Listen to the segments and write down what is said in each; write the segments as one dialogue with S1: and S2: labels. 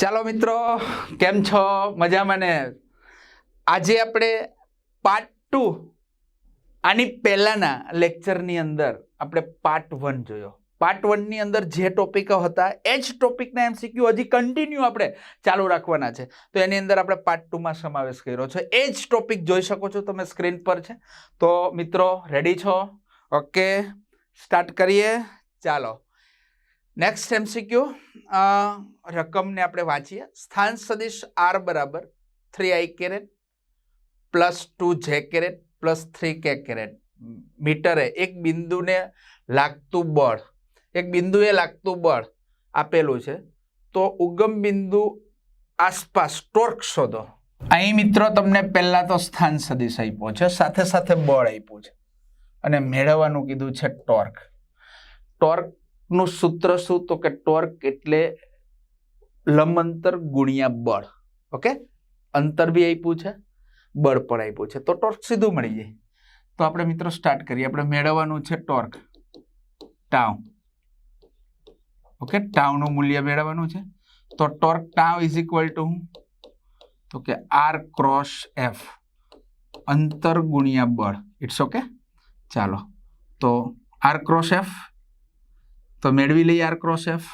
S1: ચાલો મિત્રો, કેમ છો? મજામાં ને? આજે આપણે પાર્ટ ટુ આની પહેલાના લેક્ચરની અંદર આપણે પાર્ટ વન જોયો. પાર્ટ વનની અંદર જે ટોપિકો હતા, એ જ ટોપિકના એમસીક્યુ હજી કન્ટિન્યુ આપણે ચાલુ રાખવાના છે. તો એની અંદર આપણે પાર્ટ ટુમાં સમાવેશ કર્યો છે. એ જ ટોપિક જોઈ શકો છો તમે સ્ક્રીન પર છે. તો મિત્રો રેડી છો? ઓકે સ્ટાર્ટ કરીએ. ચાલો. નેક્સ્ટ એમસીક્યુ રકમને આપણે વાંચીએ. સ્થાન સદિશ આર બરાબર three I caret plus two J caret plus three K caret મીટરે એક બિંદુને લાગતું બળ, એક બિંદુએ લાગતું બળ આપેલું છે. તો ઉગમ બિંદુ આસપાસ ટોર્ક શોધો. અહીં મિત્રો તમને પહેલાં તો સ્થાન સદિશ આપ્યો છે, સાથે સાથે બળ આપ્યું છે. અને મેળવવાનું કીધું છે ટોર્ક. ટોર્ક નું સૂત્ર શું? તો કે ટોર્ક એટલે લંબ ગુણ્યા બળ. ઓકે? અંતર બી આપ્યું છે, બળ પણ આપ્યું છે. તો ટોર્ક સીધું મળી જાય. તો આપણે મિત્રો સ્ટાર્ટ કરીએ. આપણે મેળવવાનું છે ટોર્ક. ટાઉ. ઓકે? ટાઉનું મૂલ્ય મેળવવાનું છે. તો torque tau is equal to તો કે આર ક્રોસ એફ અંતર ગુણ્યા બળ. ઇટ્સ ઓકે ચાલો. તો આર ક્રોસ એફ તો મેળવી લઈએ આર ક્રોસ એફ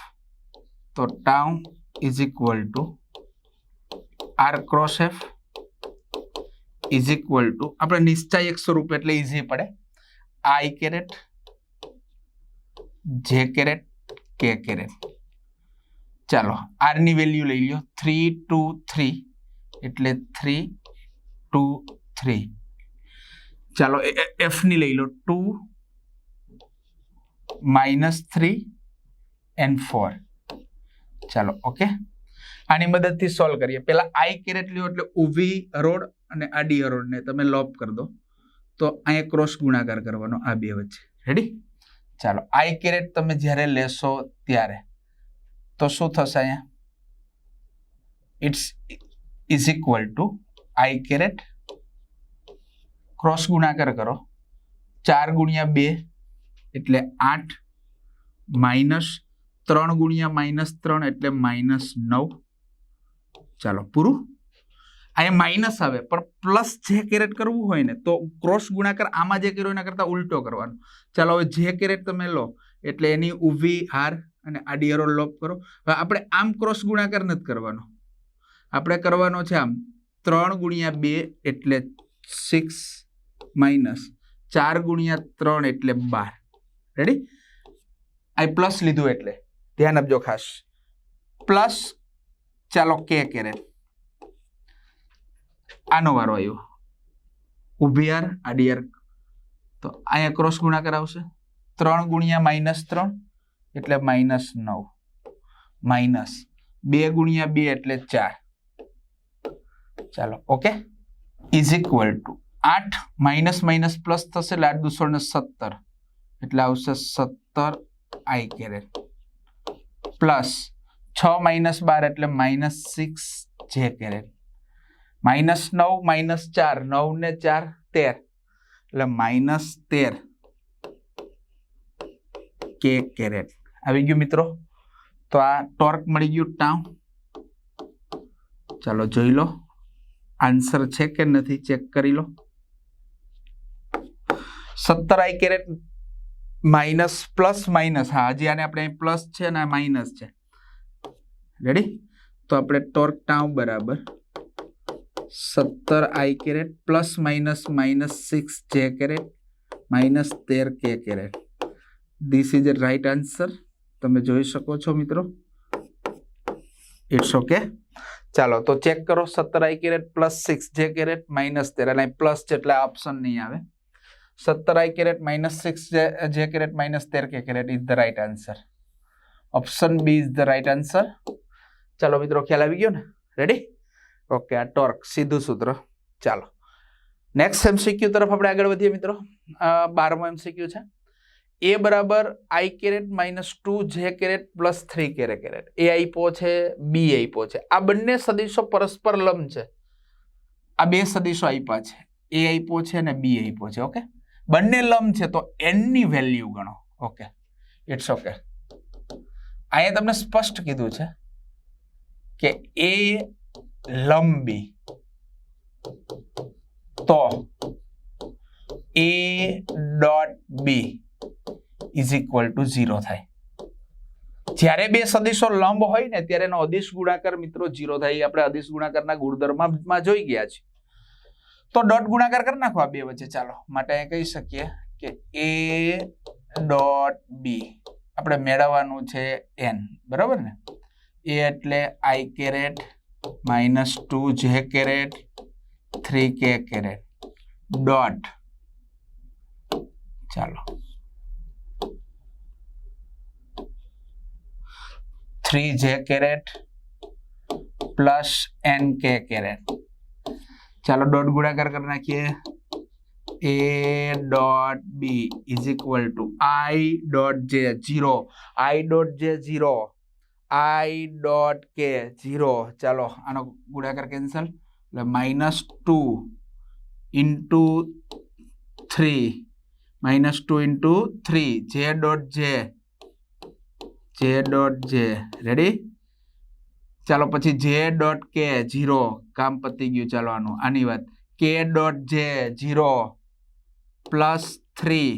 S1: તો tau is equal to R cross F is equal to આપણે નિશ્ચય એક સ્વરૂપ એટલે ઇઝી પડે I caret J caret K caret ચાલો આરની વેલ્યુ લઈ લ્યો થ્રી ટુ થ્રી એટલે થ્રી ટુ થ્રી ચાલો એફની લઈ લો two minus three and four ચાલો ઓકે આની મદદથી સોલ્વ કરીએ. પહેલાં આઈ કેરેટ લ્યો એટલે ઊભી હરોળ અને આડી હરોળને તમે લોપ કરી દો. તો અહીંયા ક્રોસ ગુણાકાર કરવાનો આ બે વચ્ચે. રેડી ચાલો આઈ કેરેટ તમે જ્યારે લેશો ત્યારે. તો શું થશે અહીંયા? It's is equal to I caret. Cross ગુણાકાર કરો. ચાર ગુણ્યા બે એટલે આઠ માઇનસ ત્રણ ગુણ્યા માઇનસ ત્રણ એટલે માઇનસ નવ. ચાલો, પૂરું? અહીંયા માઇનસ આવે, પણ પ્લસ જે કેરેટ કરવું હોય ને, તો ક્રોસ ગુણાકાર આમાં જે કર્યો એના કરતાં ઉલટો કરવાનો. ચાલો, હવે જે કેરેટ તમે લો, એટલે એની ઊભી હાર અને આડી લોપ કરો. હવે આપણે આમ ક્રોસ ગુણાકાર નથી કરવાનો. આપણે કરવાનો છે આમ ત્રણ ગુણ્યા બે એટલે સિક્સ માઇનસ ચાર ગુણ્યા ત્રણ એટલે બાર. રેડી આ પ્લસ લીધું એટલે. ધ્યાન આપજો ખાસ. પ્લસ ચાલો કે કેરેટ આનો વારો આવ્યો. ઊભી આર આડી આર તો અહીંયા ક્રોસ ગુણાકાર આવશે. ત્રણ ગુણ્યા માઇનસ ત્રણ એટલે માઇનસ નવ. માઇનસ બે ગુણ્યા બે એટલે ચાર. ચાલો ઓકે ઇઝ ઇક્વલ ટુ આઠ માઇનસ માઇનસ પ્લસ થશે એટલે આઠ દુસો ને સત્તર. એટલે આવશે સત્તર આઈ કેરેટ. પ્લસ છ માઇનસ બાર એટલે minus six J caret. Minus નવ માઇનસ ચાર. નવ ને ચાર, તેર. એટલે માઇનસ તેર કે કેરેટ. આવી ગયું મિત્રો? તો આ ટોર્ક મળી ગયું ટાઉ ચાલો જોઈ લો. આન્સર છે કે નથી? ચેક કરી લો. સત્તર I caret minus plus minus હા હજી આને આપણે પ્લસ છે અને માઇનસ છે રેડી તો આપણે ટોર્ક ટાઉ બરાબર સત્તર I caret plus minus minus six J caret minus તેર K caret this is a right answer તમે જોઈ શકો છો મિત્રો। ઇટ્સ ઓકે ચાલો, તો ચેક કરો. સત્તર I caret, plus six J caret, minus તેર. અને પ્લસ છે એટલે ઓપ્શન નહીં આવે. સત્તર I caret minus six J caret minus તેર K caret is the right answer option B is the right answer ચાલો મિત્રો ખ્યાલ આવી ગયો ને રેડી ઓકે આ ટોર્ક સીધું સૂત્ર ચાલો નેક્સ્ટ એમસીક્યુ તરફ આપણે આગળ વધીએ મિત્રો બારમો એમસીક્યુ છે એ બરાબર I caret minus two J caret plus three K caret A આઈપો છે બી આઈપો છે આ બંને સદીશો પરસ્પર લંબ છે આ બે સદીશો આઈપા છે એ આઈપો છે અને બી આઈપો છે ઓકે બંને લંબ છે તો એનની વેલ્યુ ગણો. ઓકે ઇટ્સ ઓકે અહીંયા તમને સ્પષ્ટ કીધું છે કે એ લંબી. તો A dot B is equal to zero થાય. જ્યારે બે સદિશો લંબ હોય ને, ત્યારે એનો અદિશ ગુણાકાર મિત્રો ઝીરો થાય. આપણે અદિશ ગુણાકારના ગુણધર્મમાં જોઈ ગયા છે તો ડોટ ગુણાકાર કરી નાખો આ બે વચ્ચે. ચાલો, માટે અહીં કહી શકીએ કે એ ડોટ બી આપણે મેળવવાનું છે એન બરાબર ને? એ એટલે I caret minus two J caret three K caret dot ચાલો. Three J caret plus N K caret ચાલો ડોટ ગુણાકાર કરી નાખીએ. A dot B is equal to I dot J zero I dot J zero I dot K zero ચાલો આનો ગુણાકાર cancel એટલે minus two into three minus two into three J dot J J dot જે ready ચાલો પછી જે dot K zero કામ પતી ગયું ચાલો આનું વાત. K dot J zero plus three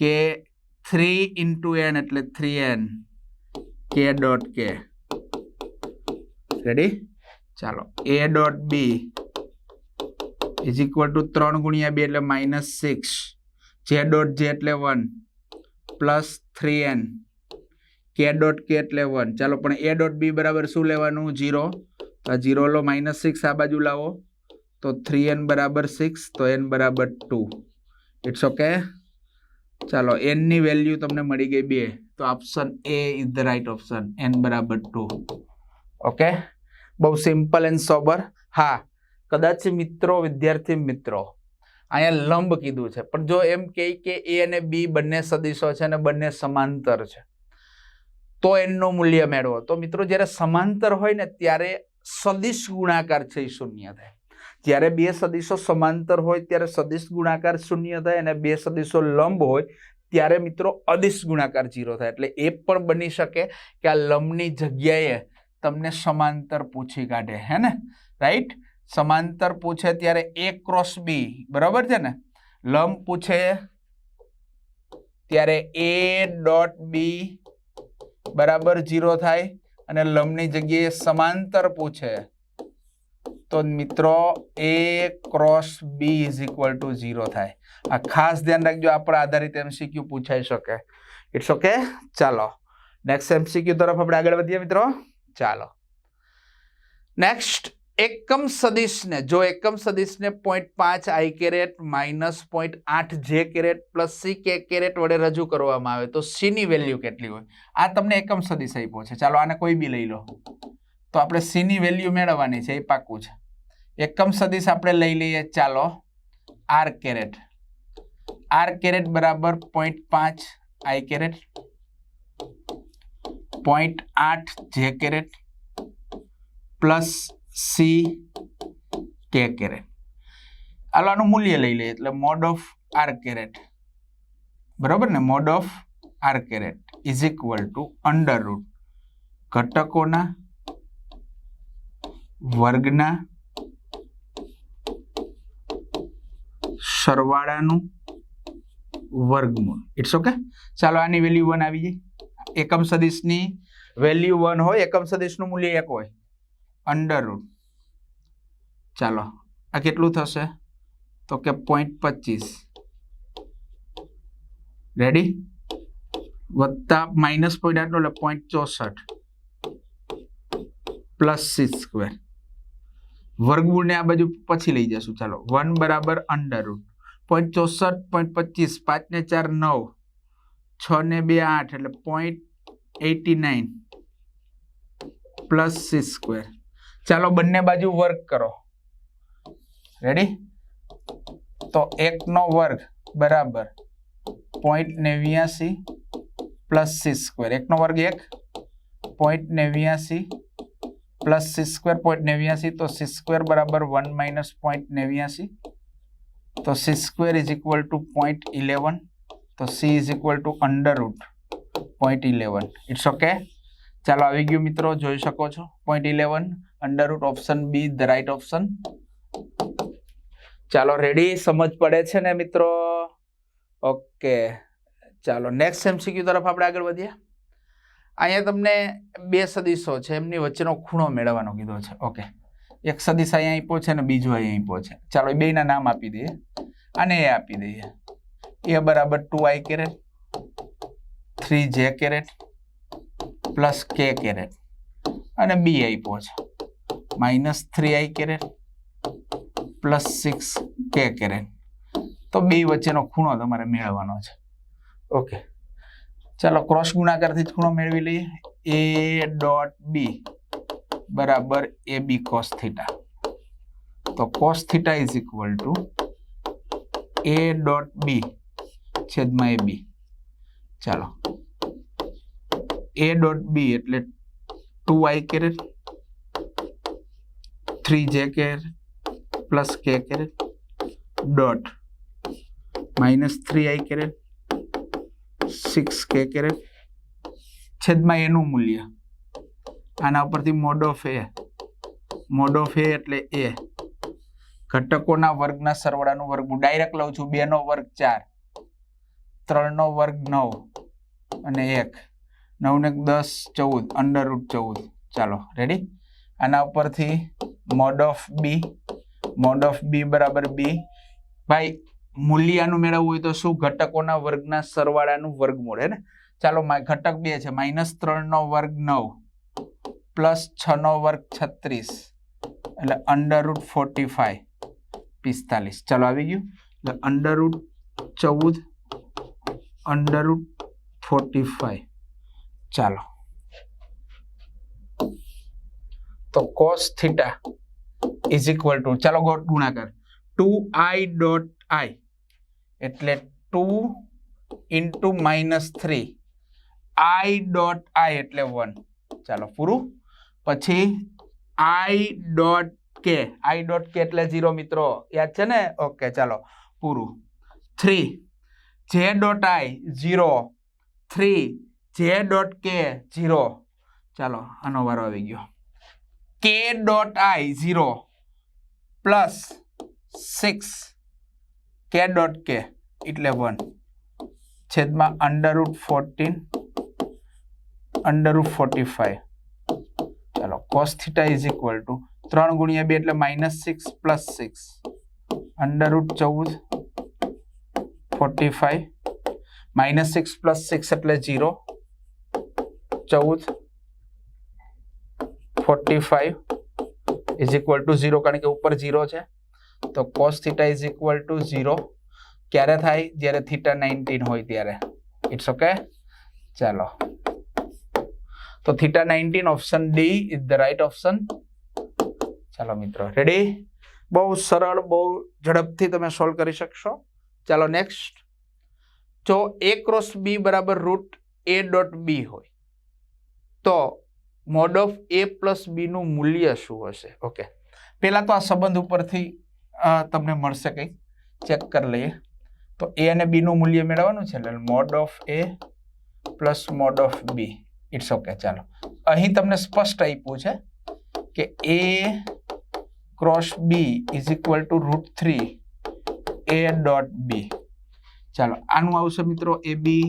S1: K three into N એટલે three N K dot K ready ચાલો. A dot B is equal to ત્રણ ગુણ્યા બે એટલે માઇનસ સિક્સ જે ડોટ જે એટલે one plus three N K dot K એટલે વન ચાલો, પણ એ ડોટ બી બરાબર શું લેવાનું? જીરો તો આ જીરો લો માઇનસ સિક્સ આ બાજુ લાવો. તો થ્રી એન બરાબર સિક્સ તો એન બરાબર ટુ ઇટ્સ ઓકે ચાલો એનની વેલ્યુ તમને મળી ગઈ બે. તો option A is the right option N બરાબર ટુ ઓકે બહુ સિમ્પલ એન્ડ સોબર હા, કદાચ મિત્રો, વિદ્યાર્થી મિત્રો, અહીંયા લંબ કીધું છે. પણ જો એમ કહે કે એ અને બી બંને સદીશો છે અને બંને સમાંતર છે. તો એનું મૂલ્ય મેળવો. તો મિત્રો જ્યારે સમાંતર હોય ને ત્યારે સદિશ ગુણાકાર છે એ શૂન્ય થાય. જ્યારે બે સદિશો સમાંતર હોય ત્યારે સદિશ ગુણાકાર શૂન્ય થાય અને બે સદિશો લંબ હોય ત્યારે મિત્રો અદિશ ગુણાકાર જીરો થાય. એટલે એ પણ બની શકે કે આ લંબની જગ્યાએ તમને સમાંતર પૂછી કાઢે. હે ને? રાઈટ સમાંતર પૂછે ત્યારે એ ક્રોસ બી બરાબર છે ને? લંબ પૂછે ત્યારે એ ડોટ બી બરાબર જીરો થાય અને લંબની જગ્યાએ સમાંતર પૂછે. તો મિત્રો A cross B is equal to zero થાય. આ ખાસ ધ્યાન રાખજો આપણા આધારિત એમસીક્યુ પૂછાઈ શકે. ઇટ્સ ઓકે ચાલો. નેક્સ્ટ એમસીક્યુ તરફ આપણે આગળ વધીએ મિત્રો. ચાલો. નેક્સ્ટ એકમ સદિશને, જો એકમ સદિશને પોઈન્ટ પાંચ આઈ કેરેટ માઇનસ પોઈન્ટ આઠ j caret plus c k caret વડે રજૂ કરવામાં આવે, તો સીની વેલ્યુ કેટલી હોય? આ તમને એકમ સદિશ આપ્યો છે. ચાલો આને કોઈ બી લઈ લો. તો આપણે સીની વેલ્યુ મેળવવાની છે, એ પાકું છે. એકમ સદિશ આપણે લઈ લઈએ, ચાલો આર કેરેટ આર કેરેટ બરાબર પોઈન્ટ પાંચ આઈ કેરેટ પોઈન્ટ આઠ j caret plus c k caret. હાલો આનું મૂલ્ય લઈ લઈએ એટલે મોડ ઓફ આર કેરેટ. બરાબર ને? Mod of r caret is equal to under root ઘટકોના વર્ગના સરવાળાનું વર્ગમૂળ. ઇટ્સ ઓકે ચાલો આની વેલ્યુ વન આવી જાય એકમ સદિશની વેલ્યુ વન હોય, એકમ સદિશનું મૂલ્ય એક હોય. અંડર રૂટ ચાલો, આ કેટલું થશે? તો કે પોઈન્ટ પચીસ. રેડી વત્તા માઇનસ પોઈન્ટ આટલો એટલે પોઈન્ટ ચોસઠ. પ્લસ સી સ્ક્વેર વર્ગમૂળને આ બાજુ પછી લઈ જશું. ચાલો વન બરાબર અંડર રૂટ પોઈન્ટ ચોસઠ પોઈન્ટ પચીસ, પાંચ ને ચાર, નવ. છ ને બે, આઠ એટલે point eighty nine plus c square ચાલો બંને બાજુ વર્ગ કરો. રેડી તો એકનો વર્ગ બરાબર પોઈન્ટ નેવ્યાસી પ્લસ સિક્સ સ્ક્વેર એકનો વર્ગ એક પોઈન્ટ નેવ્યાસી પ્લસ સિક્સ સ્ક્વેર પોઈન્ટ નેવ્યાસી, તો સિક્સ સ્ક્વેર બરાબર વન માઇનસ પોઈન્ટ નેવ્યાસી. તો six square is equal to point eleven તો c is equal to under root point eleven it's okay ચાલો આવી ગયું મિત્રો, જોઈ શકો છો. Point eleven under root option b the right option ચાલો રેડી સમજ પડે છે ને, મિત્રો? ઓકે ચાલો નેક્સ્ટ એમસીક્યુ તરફ આપણે આગળ વધીએ. અહીંયા તમને બે સદીશો છે, એમની વચ્ચેનો ખૂણો મેળવવાનો કીધો છે. ઓકે એક સદીશ અહીંયા આપ્યો છે ને, બીજો અહીંયા આપ્યો છે. ચાલો, એ બેના નામ આપી દઈએ. અને એ આપી દઈએ. એ બરાબર two i caret three j caret plus k caret અને બી આપ્યો છે. Minus three i caret plus six k caret તો બે વચ્ચેનો ખૂણો તમારે મેળવવાનો છે. ઓકે ચાલો ક્રોસ ગુણાકારથી જ ખૂણો મેળવી લઈએ. એ ડોટ બી બરાબર એ બી કોસ થીટા તો cos theta is equal to a dot b છેદમાં એ બી ચાલો. એ ડોટ બી એટલે two i caret three j caret plus k caret dot minus three i caret six k caret છેદમાં એનું મૂલ્ય. આના ઉપરથી mod of A mod of A એટલે એ ઘટકોના વર્ગના સરવાળાનું વર્ગમૂળ. ડાયરેક્ટ લઉં છું, બેનો વર્ગ ચાર, ત્રણનો વર્ગ નવ અને એક. નવને દસ ચૌદ અંડર રૂટ ચૌદ. ચાલો રેડી આના ઉપરથી mod of B mod of B બરાબર બી ભાઈ, મૂલ્યનું મેળવવું હોય તો શું ઘટકોના વર્ગના સરવાળાનું વર્ગમૂળ, હે ને? ચાલો ઘટક બે છે માઇનસ ત્રણ નો વર્ગ નવ પ્લસ છ નો વર્ગ છત્રીસ, એટલે અંડર રૂટ ફોર્ટી ફાઈવ પિસ્તાલીસ. ચાલો, આવી ગયું? એટલે અંડર રૂટ ચૌદ અંડર રૂટ ફોર્ટી ફાઈવ ચાલો. તો cos theta is equal to ચાલો ગોટ ગુણાકાર. ટુ આઈ ડોટ આઈ એટલે two into minus three i dot i એટલે વન ચાલો પૂરું. પછી આઈ ડોટ કે આઈ ડોટ કે એટલે ઝીરો મિત્રો. યાદ છે ને? ઓકે ચાલો. પૂરું. Three j dot i zero three j dot k zero ચાલો, આનો વારો આવી ગયો. K dot i zero plus six k dot k એટલે વન છેદમાં under root fourteen under root forty five ચાલો cos theta is equal to ત્રણ ગુણ્યા બે એટલે minus six plus six under root ચૌદ forty five minus six plus six એટલે zero ચૌદ forty five is equal to zero કારણ કે ઉપર ઝીરો છે. તો cos theta is equal to zero ક્યારે થાય? જ્યારે થીટા નાઇન્ટીન હોય ત્યારે. ઇટ્સ ઓકે ચાલો. તો theta nineteen option d is the right option ચાલો મિત્રો રેડી બહુ સરળ, બહુ ઝડપથી તમે સોલ્વ કરી શકશો. ચાલો નેક્સ્ટ જો એ ક્રોસ બી બરાબર રૂટ એ ડોટ બી હોય, તો મોડ ઓફ એ પ્લસ બીનું મૂલ્ય શું હશે? ઓકે પહેલાં તો આ સંબંધ ઉપરથી તમને મળશે કંઈક ચેક કરી લઈએ. તો એ અને બીનું મૂલ્ય મેળવવાનું છે, એટલે mod of a plus mod of b. It's okay ચાલો. અહીં તમને સ્પષ્ટ આપ્યું છે કે a cross b is equal to root three a dot b ચાલો, આનું આવશે મિત્રો એ બી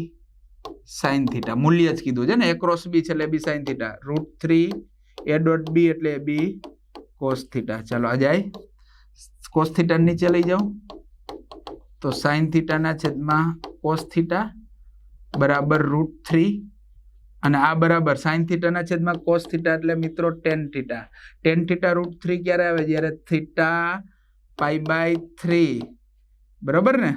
S1: સાઇન થીટા. મૂલ્ય જ કીધું છે ને? એ ક્રોસ બી છે એટલે b sine theta. Root three a dot b એટલે બી કોસ થીટા. ચાલો, આ જાય. કોસ થીટા નીચે લઈ જાઉં તો સાઇન થીટાના છેદમાં કોસ થીટા બરાબર રૂટ થ્રી. અને આ બરાબર સાઇન થીટાના છેદમાં કોસ થીટા એટલે મિત્રો tan theta. Tan theta root three ક્યારે આવે? જ્યારે થીટા પાઈ બાય થ્રી. બરાબર ને?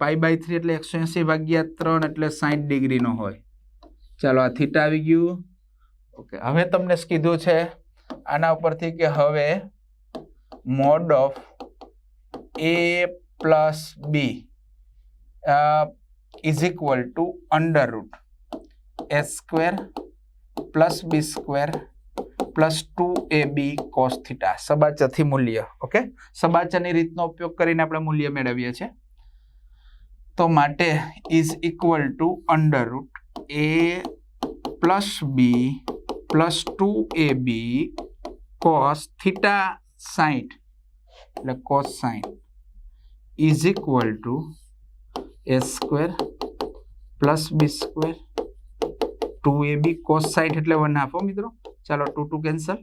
S1: પાઈ બાય થ્રી એટલે એકસો એંસી ભાગ્યા ત્રણ એટલે સાઠ ડિગ્રીનો હોય. ચાલો, આ થીટા આવી ગયું. ઓકે હવે તમને કીધું છે, આના ઉપરથી કે હવે mod of a plus b is equal to under root a square plus b square plus two a b cos theta સબાચરથી મૂલ્ય ઓકે સબાચાની રીતનો ઉપયોગ કરીને આપણે મૂલ્ય મેળવીએ છીએ. તો માટે is equal to under root a plus b plus two a b cos theta સાઈઠ એટલે કોસ સાઈઠ is equal to a square plus b square two a b cos સાઈઠ એટલે વન આપો મિત્રો. ચાલો ટુ ટુ કેન્સલ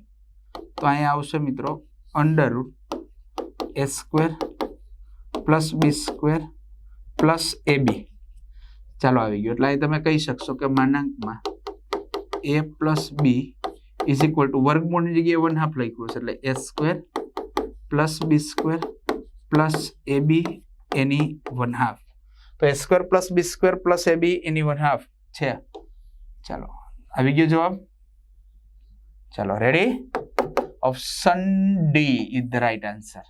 S1: તો અહીંયા આવશે મિત્રો under root a square plus b square plus a b. ચાલો આવી ગયું. એટલે અહીં તમે કહી શકશો કે માનાંકમાં a plus b is equal to વર્ગમૂળની જગ્યાએ વન હાફ લખ્યું છે એટલે a square plus b square plus a b any one half તો a square plus b square plus a b any one half છે. ચાલો, આવી ગયો જવાબ. ચાલો ready option d is the right answer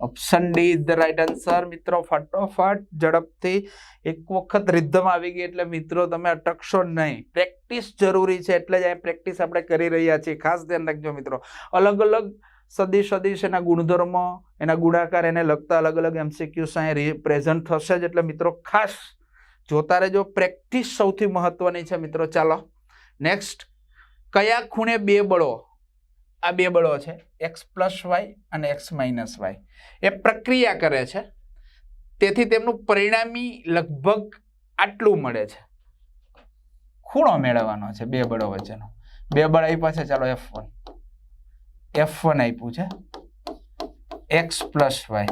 S1: option d is the right answer મિત્રો, ફટોફટ ઝડપથી એક વખત રિધમ આવી ગઈ એટલે મિત્રો, તમે અટકશો નહીં. પ્રેક્ટિસ જરૂરી છે એટલે જ આ પ્રેક્ટિસ આપણે કરી રહ્યા છીએ. ખાસ ધ્યાન રાખજો મિત્રો. અલગ અલગ સદીશ સદીશ એના ગુણધર્મો, એના ગુણાકાર એને લગતા અલગ અલગ એમસીક્યુસ અહીં પ્રેઝન્ટ થશે જ એટલે મિત્રો, ખાસ જોતા રહેજો. પ્રેક્ટિસ સૌથી મહત્વની છે મિત્રો. ચાલો. નેક્સ્ટ કયા ખૂણે બે બળો? આ બે બળો છે એક્સ પ્લસ વાય અને એક્સ માઇનસ વાય એ પ્રક્રિયા કરે છે. તેથી તેમનું પરિણામી લગભગ આટલું મળે છે. ખૂણો મેળવવાનો છે બે બળો વચ્ચેનો. બે બળ આપ્યા છે, ચાલો એફ વન એફ વન આપ્યું છે. X plus y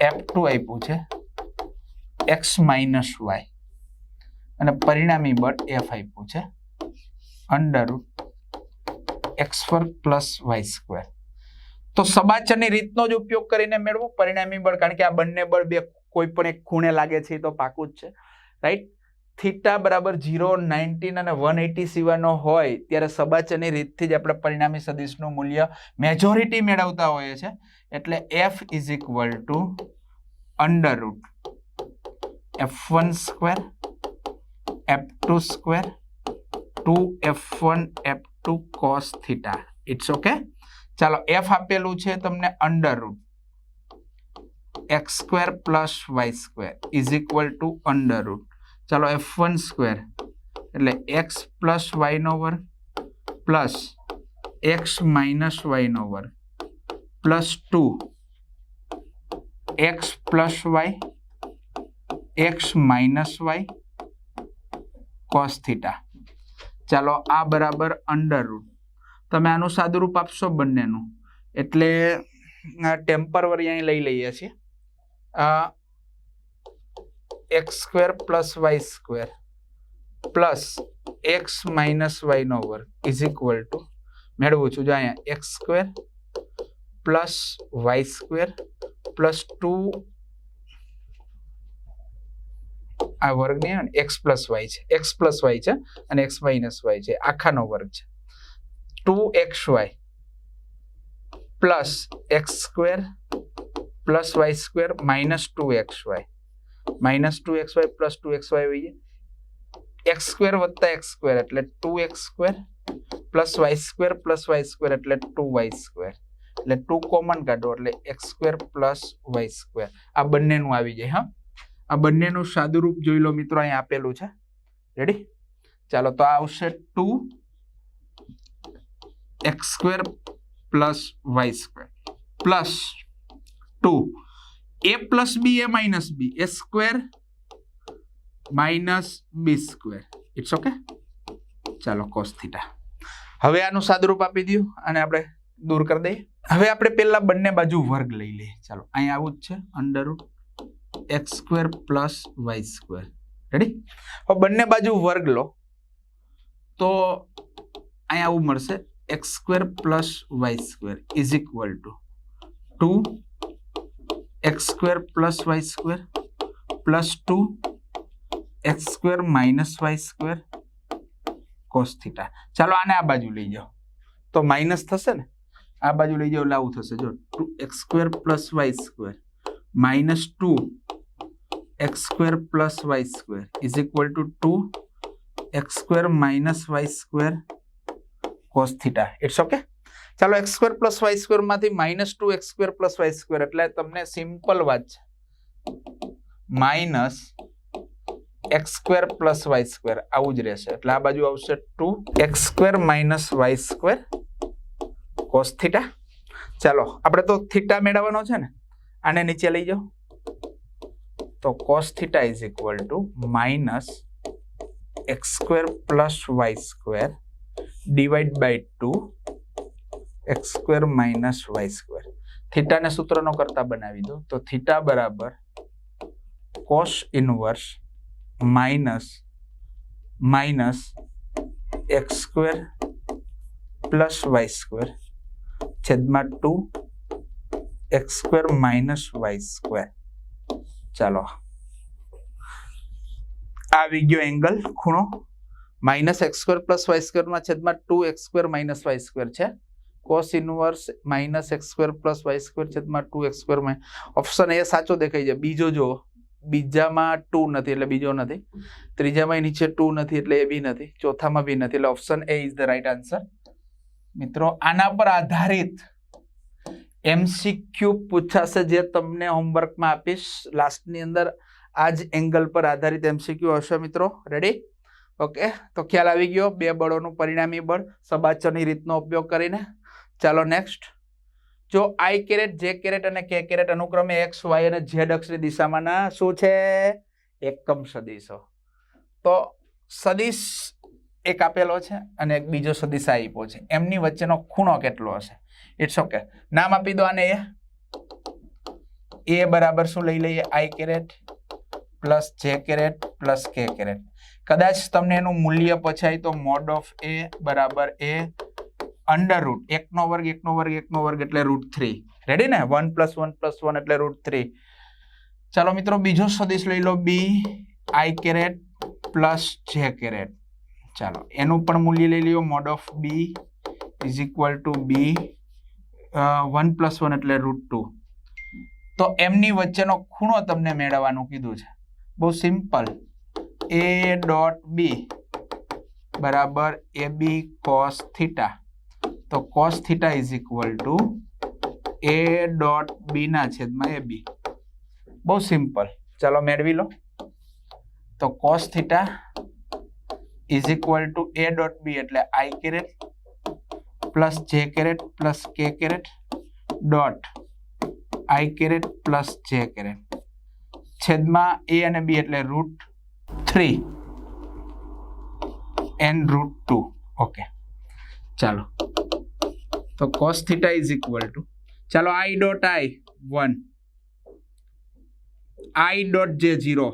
S1: f two આપ્યું છે. એક્સ માઇનસ વાય અને પરિણામી બળ એફ આપ્યું છે. અંડર રૂટ એક્સ વર્ગ પ્લસ વાય સ્ક્વેર. તો સબાચરની રીતનો જ ઉપયોગ કરીને મેળવો, પરિણામી બળ, કારણ કે આ બંને બળ બે કોઈ પણ એક ખૂણે લાગે છે તો પાકું જ છે. રાઈટ થીટા બરાબર ઝીરો, નાઇન્ટીન અને વન એટી સિવાયનો હોય, ત્યારે સબાચરની રીતથી જ આપણે પરિણામી સદિશનું મૂલ્ય મેજોરિટી મેળવતા હોઈએ છીએ એટલે f is equal to under root f one square f two square two f one f two cos theta it's okay ચાલો એફ આપેલું છે તમને under root x square plus y square is equal to under root ચાલો F one square એટલે x plus વાયનો વર્ગ plus x minus વાયનો વર્ગ plus two x plus y x minus y cos theta ચાલો આ બરાબર અંડર રૂટ તમે આનું સાદુરૂપ આપશો બંનેનું. એટલે ટેમ્પરવરી અહીં લઈ લઈએ છીએ. X square plus y square plus x minus વાયનો વર્ગ ઇઝ ઇક્વલ ટુ મેળવું છું જો અહીંયા x square plus y square plus two આ વર્ગ નહીં આવે ને એક્સ પ્લસ વાય છે. એક્સ પ્લસ વાય છે અને એક્સ માઇનસ વાય છે. આખાનો વર્ગ છે. Two x y plus x square plus y square minus two x y minus two x y plus two x y હોઈએ. એક્સ સ્ક્વેર વત્તા x square એટલે two x square plus y square plus y square એટલે two y square એટલે two common કાઢો એટલે x square plus y square આ બંનેનું આવી જાય, હા. આ બંનેનું સાદુરૂપ જોઈ લો મિત્રો અહીં આપેલું છે. રેડી ચાલો, તો આ આવશે two X square plus Y square. Plus two. A plus B, A minus B. A square minus B square. It's okay ચાલો કોસ થીટા હવે આનું સાદુરૂપ આપી દઉં અને આપણે દૂર કરી દઈએ. હવે આપણે પહેલા બંને બાજુ વર્ગ લઈ લઈએ. ચાલો અહીં આવું જ છે under x square plus y square ready હવે બંને બાજુ વર્ગ લો. તો અહીંયા આવું મળશે. X square plus y square is equal to two x square plus y square plus two x square minus y square cos theta ચાલો આને આ બાજુ લઈ જાઓ. તો માઇનસ થશે ને? આ બાજુ લઈ જાઓ એટલે આવું થશે. જો two x square plus y square minus two x square plus y square is equal to two x square minus y square cos theta it's okay ચાલો x square plus y સ્ક્વેરમાંથી minus two x plus y square એટલે તમને simple વાત છે. Minus x square plus y square આવું જ રહેશે. એટલે આ બાજુ આવશે two x square minus y square cos ચાલો, આપણે તો થીટા મેળવવાનો છે ને? આને નીચે લઈ જાઓ. તો cos theta is equal to minus x square plus y square divide by two x square minus y square થીટાને સૂત્રનો કરતા બનાવી દો તો થીટા બરાબર cos inverse minus minus x square plus y square છેદમાં two x square minus y square ચાલો. આવી ગયો એંગલ ખૂણો. Minus x square plus y સ્ક્વેરમાં છેદમાં two x square minus y square છે. Cos inverse minus x square plus y square છેદમાં two x square option a સાચો દેખાય છે. બીજો જો બીજામાં ટુ નથી, એટલે બીજો નથી. ત્રીજામાં નીચે ટુ નથી, એટલે એ બી નથી. ચોથામાં બી નથી, એટલે option a is the right answer મિત્રો, આના પર આધારિત એમસીક્યુ પૂછાશે જે તમને હોમવર્કમાં આપીશ. લાસ્ટની અંદર આ જ એંગલ પર આધારિત એમસીક્યુ હશે મિત્રો. રેડી ઓકે તો ખ્યાલ આવી ગયો. બે બળોનું પરિણામી બળ, સબાચરની રીતનો ઉપયોગ કરીને. ચાલો નેક્સ્ટ જો આઈ કેરેટ જે કેરેટ અને કે કેરેટ અનુક્રમે એક્સ વાય અને ઝેડ અક્ષની દિશામાંના શું છે? એકમ સદિશો. તો સદિશ એક આપેલો છે અને એક બીજો સદિશ આપ્યો છે. એમની વચ્ચેનો ખૂણો કેટલો હશે? ઇટ્સ ઓકે નામ આપી દો આને એ. એ બરાબર શું લઈ લઈએ? I caret plus j caret plus k caret કદાચ તમને એનું મૂલ્ય પછાય તો મોડ ઓફ એ બરાબર એ અંડર રૂટ એકનો વર્ગ એકનો વર્ગ એકનો વર્ગ એટલે રૂટ થ્રી રેડી ને? One plus one plus one એટલે રૂટ થ્રી ચાલો મિત્રો, બીજો સદિશ લઈ લો. B i caret plus j caret ચાલો, એનું પણ મૂલ્ય લઈ લ્યો. Mod of b is equal to b one plus one એટલે રૂટ ટુ તો એમની વચ્ચેનો ખૂણો તમને મેળવવાનું કીધું છે. બહુ સિમ્પલ એ ડોટ બી બરાબર એ બી કોસ થીટા તો cos theta is equal to a dot બીના છેદમાં એ બી બહુ સિમ્પલ ચાલો મેળવી લો. તો cos theta is equal to a dot b એટલે i caret plus j caret plus k caret dot i caret plus j caret છેદમાં એ અને બી એટલે root three and root two okay ચાલો. તો cos theta is equal to ચાલો i dot I one I dot J zero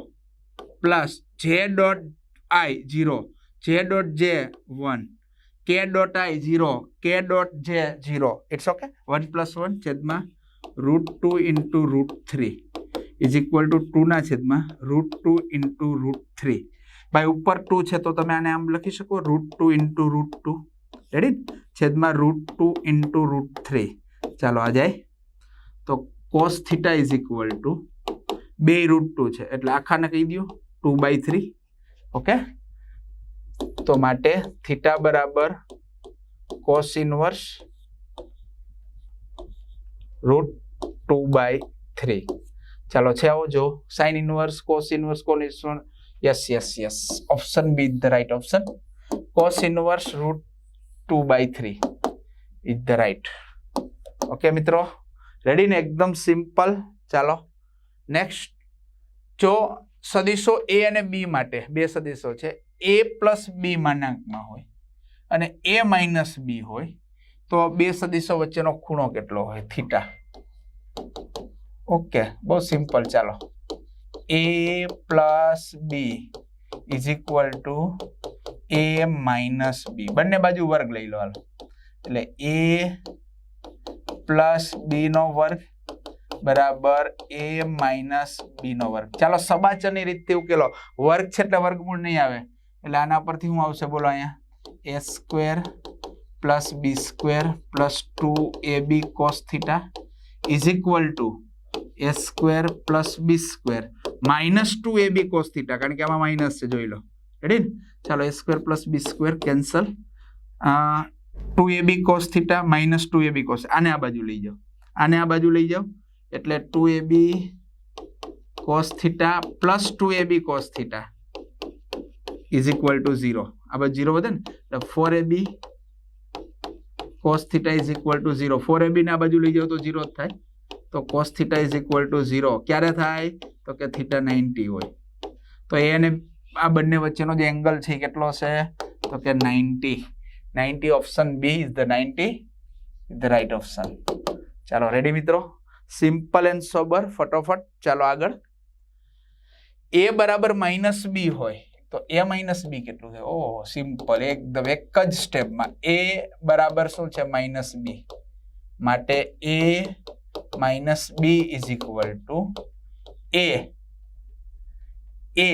S1: plus j dot i zero j dot j one k dot i zero k dot j zero it's okay one plus one છેદમાં root two into root three is equal to ટુના છેદમાં root two into root three ભાઈ ઉપર two છે તો તમે આને આમ લખી શકો root two into root two ready છેદમાં root two into root three ચાલો આ જાય. તો cos theta is equal to બે રૂટ ટુ છે. એટલે આખાને કહી દો ટુ બાય થ્રી ઓકે તો માટે થીટા બરાબર cos inverse root two by three ચાલો છે આવો જો sine inverse cos inverse cone yes yes yes option B the right option cos inverse root two by three is the right okay મિત્રો? Ready ને? એકદમ simple ચાલો. Next જો સદીશો એ અને બી માટે, બે સદીશો છે. એ પ્લસ બી માનાંકમાં હોય અને એ માઇનસ બી હોય, તો બે સદીશો વચ્ચેનો ખૂણો કેટલો હોય? થીટા. ઓકે, બહુ સિમ્પલ, ચાલો. A plus b is equal to a minus b. બંને બાજુ વર્ગ લઈ લો હાલો. એટલે એ પ્લસ બી નો વર્ગ બરાબર એ માઇનસ બી નો વર્ગ. ચાલો, સબાચરની રીતે ઉકેલો. વર્ગ છે એટલે વર્ગમૂળ નહીં આવે. એટલે આના પરથી શું આવશે, બોલો અહીંયા. A square plus b square plus two a b cos theta is equal to a square plus b square minus two a b cos theta કારણ કે આમાં માઇનસ છે, જોઈ લો. રેડી ચાલો a square plus b square cancel two a b cos theta minus two a b cos આને આ બાજુ લઈ જાઓ. આને આ બાજુ લઈ જાઓ. એટલે two a b cos theta plus two a b cos theta is equal to zero આ બાજુ ઝીરો વધે ને એટલે four a b cos theta is equal to zero four a b ને આ બાજુ લઈ જાઓ તો ઝીરો જ થાય તો cos theta is equal to zero ક્યારે થાય તો કે થીટા નાઇન્ટી હોય તો એ અને આ બંને વચ્ચેનો જે એંગલ છે એ કેટલો છે તો કે ninety ninety option B is the ninety is the right option ચાલો રેડી મિત્રો સિમ્પલ એન્ડ સોબર ફટોફટ ચાલો આગળ એ બરાબર માઇનસ બી હોય તો એ માઇનસ બી કેટલું છે? ઓહ સિમ્પલ એકદમ એક જ સ્ટેપમાં એ બરાબર શું છે? માઇનસ બી માટે a minus b is equal to a a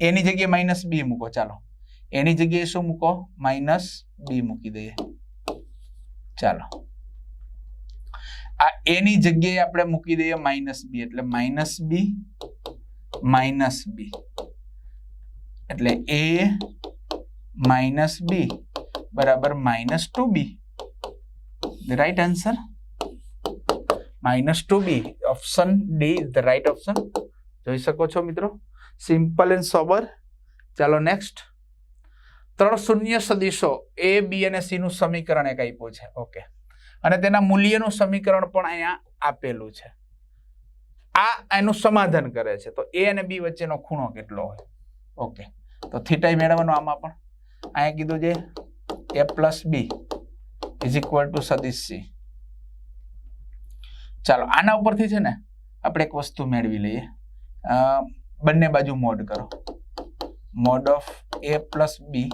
S1: એની જગ્યાએ માઇનસ બી મૂકો. ચાલો. એની જગ્યાએ શું મૂકો? માઇનસ બી મૂકી દઈએ. ચાલો. આ એની જગ્યાએ આપણે મૂકી દઈએ માઇનસ બી એટલે માઇનસ બી માઇનસ બી એટલે એ માઇનસ બી બરાબર minus two B right answer minus two B option D is the right option જોઈ શકો છો મિત્રો? સિમ્પલ એન્ડ સોબર ચાલો નેક્સ્ટ ત્રણ શૂન્ય સદીશો એ બી અને સી નું સમીકરણ એક આપ્યું છે. ઓકે અને તેના મૂલ્યનું સમીકરણ પણ અહીંયા આપેલું છે. આ એનું સમાધાન કરે છે. તો એ અને બી વચ્ચેનો ખૂણો કેટલો હોય? ઓકે. તો થીટા મેળવવાનો આમાં પણ. અહીંયા કીધું છે a plus b is equal to સદીશ સી ચાલો, આના ઉપરથી છે ને આપણે એક વસ્તુ મેળવી લઈએ. બંને બાજુ મોડ કરો. Mod of A plus B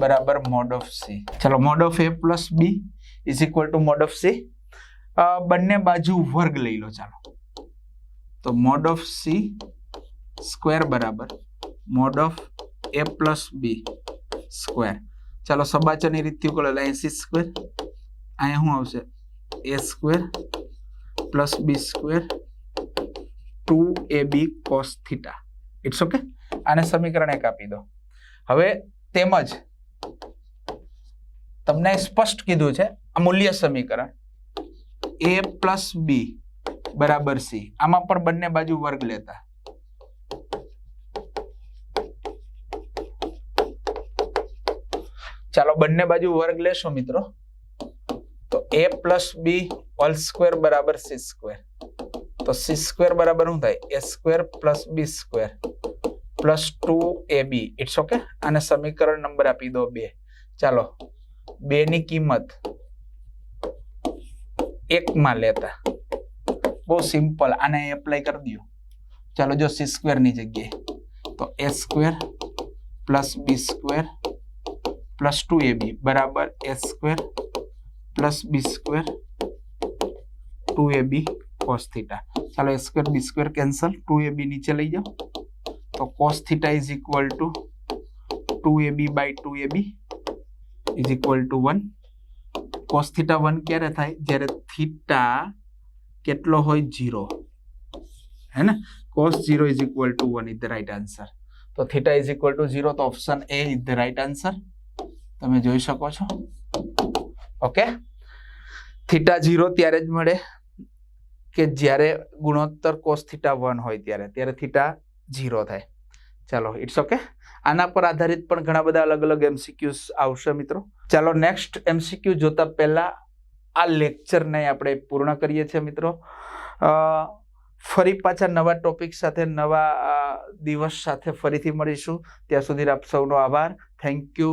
S1: બરાબર મોડ ઓફ સી ચાલો mod of a plus b is equal to mod of c બંને બાજુ વર્ગ લઈ લો, ચાલો. તો મોડ ઓફ સી સ્ક્વેર બરાબર. Mod of a plus b square. ચાલો સબાચરની રીતથી ઉકેલો. એટલે એસી સ્ક્વેર. અહીંયા શું આવશે? A square plus b square two a b cos theta. It's okay આને સમીકરણ એક આપી દો. હવે તેમજ તમને સ્પષ્ટ કીધું છે અમૂલ્ય સમીકરણ. એ પ્લસ બી બરાબર સી. આમાં પણ બંને બાજુ વર્ગ લેતા. ચાલો બંને બાજુ વર્ગ લેશો મિત્રો. તો a plus b whole square બરાબર સી સ્ક્વેર તો સી સ્ક્વેર બરાબર શું થાય? A square plus b square plus two a b it's okay અને સમીકરણ નંબર આપી દો બે. ચાલો બે ની કિંમત એકમાં લેતા. બહુ સિમ્પલ આને એપ્લાય કરી દો ચાલો, જો સી સ્ક્વેરની જગ્યાએ. તો a square plus b square plus two a b બરાબર a square plus b square two a b cos theta ચાલો a square b square cancel two a b નીચે લઈ જાઓ તો cos theta is equal to two a b by two a b is equal to one cos theta one ક્યારે થાય જ્યારે theta કેટલો હોય જીરો હે ને cos zero is equal to one is the right answer તો theta is equal to zero તો option A is the right answer તમે જોઈ શકો છો. ઓકે થીટા ઝીરો ત્યારે જ મળે કે જ્યારે ગુણોત્તર કોસ થીટા વન હોય ત્યારે. ત્યારે થીટા ઝીરો થાય. ચાલો ઇટ્સ ઓકે આના પર આધારિત પણ ઘણા બધા અલગ અલગ એમસીક્યુઝ આવશે મિત્રો. ચાલો નેક્સ્ટ એમસીક્યુ જોતા પહેલા આ લેક્ચરને આપણે પૂર્ણ કરીએ છીએ મિત્રો. ફરી પાછા નવા ટોપિક સાથે, નવા દિવસ સાથે ફરીથી મળીશું. ત્યાં સુધી આપ સૌનો આભાર. Thank you